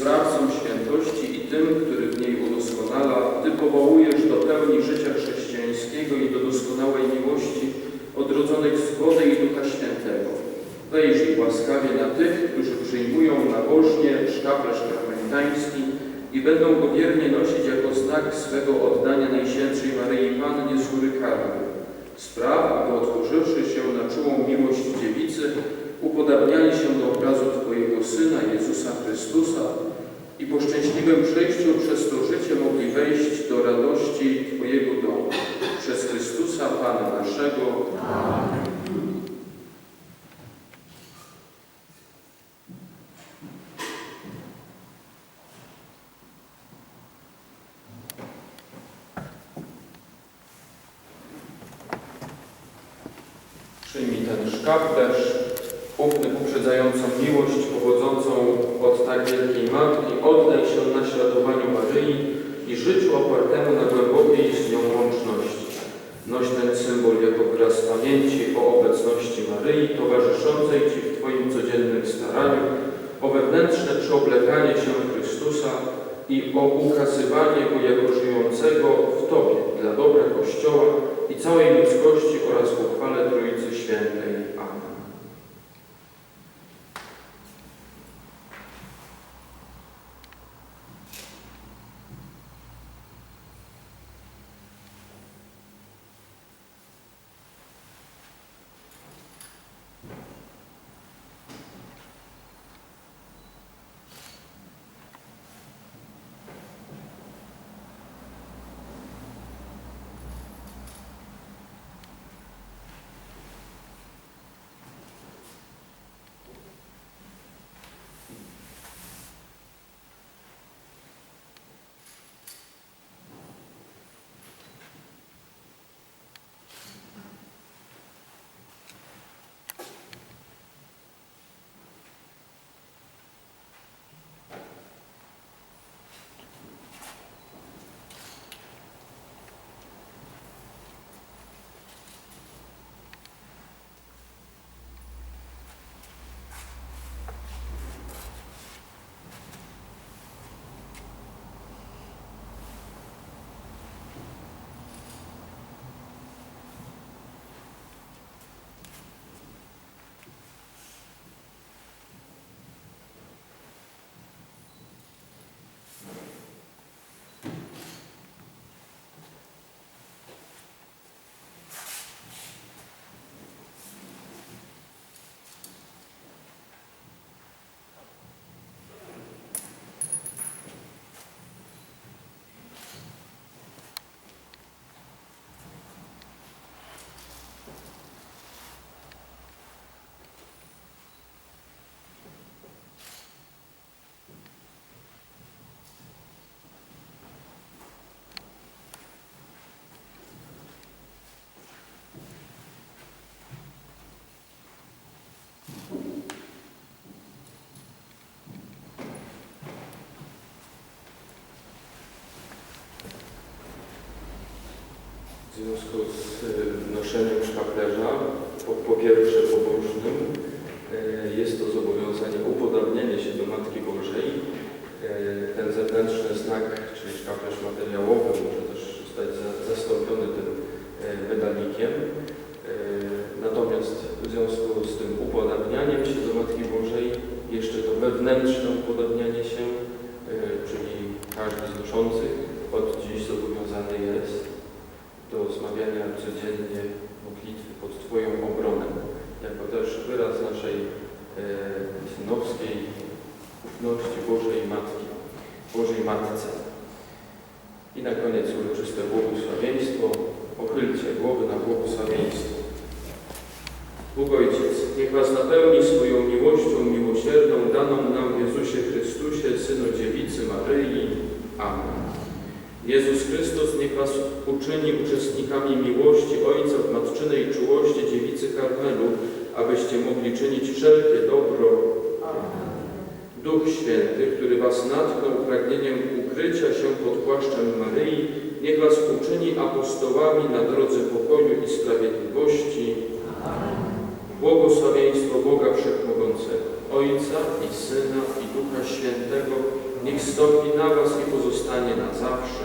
sprawcą świętości i tym, który w niej udoskonala, Ty powołujesz do pełni życia chrześcijańskiego i do doskonałej miłości odrodzonych z wody i Ducha Świętego. Wejrzyj łaskawie na tych, którzy przyjmują nabożnie szkaplerz karmelitański i będą go wiernie nosić jako znak swego oddania Najświętszej Maryi Pannie z Góry Karmel. Spraw, aby otworzywszy się na czułą miłość dziewicy, upodabniali się do obrazu Twojego Syna, Jezusa Chrystusa i po szczęśliwym przejściu przez to życie mogli wejść do radości Twojego domu. Przez Chrystusa Pana naszego. Przyjmij ten szkaplerz, ufny uprzedzającą miłość powodzącą od tak wielkiej Matki, oddaj się naśladowaniu Maryi i życiu opartemu na głębokiej z nią łączności. Noś ten symbol jako wyraz pamięci o obecności Maryi, towarzyszącej Ci w Twoim codziennym staraniu, o wewnętrzne przeoblekanie się Chrystusa i o ukazywanie Go jako żyjącego w Tobie dla dobra Kościoła i całej ludzkości oraz uchwale Trójcy Świętej. Amen. W związku z y, noszeniem szkaplerza, po, po pierwsze pobożnym, y, jest to zobowiązanie upodabnienia się do Matki Bożej. Y, Ten zewnętrzny znak, czyli szkaplerz materiałowy, może też zostać za- zastąpiony tym medalikiem. Natomiast w związku z tym upodabnianiem się do Matki Bożej, jeszcze to wewnętrzne upodabnianie się, y, czyli każdy z noszących od dziś zobowiązany jest do zmawiania codziennie modlitwy pod Twoją obronę, jako też wyraz naszej e, synowskiej ufności Bożej Matki, Bożej Matce. I na koniec uroczyste błogosławieństwo. Pochylcie głowy na błogosławieństwo. Bóg Ojciec, niech Was napełni swoją miłością miłosierną daną nam Jezusie Chrystusie, Synu Dziewicy Maryi. Amen. Jezus uczyni uczestnikami miłości Ojca w matczynej czułości Dziewicy Karmelu, abyście mogli czynić wszelkie dobro. Duch Święty, który Was natchnął pragnieniem ukrycia się pod płaszczem Maryi, niech Was uczyni apostołami na drodze pokoju i sprawiedliwości. Błogosławieństwo Boga Wszechmogącego, Ojca i Syna i Ducha Świętego, niech stąpi na Was i pozostanie na zawsze.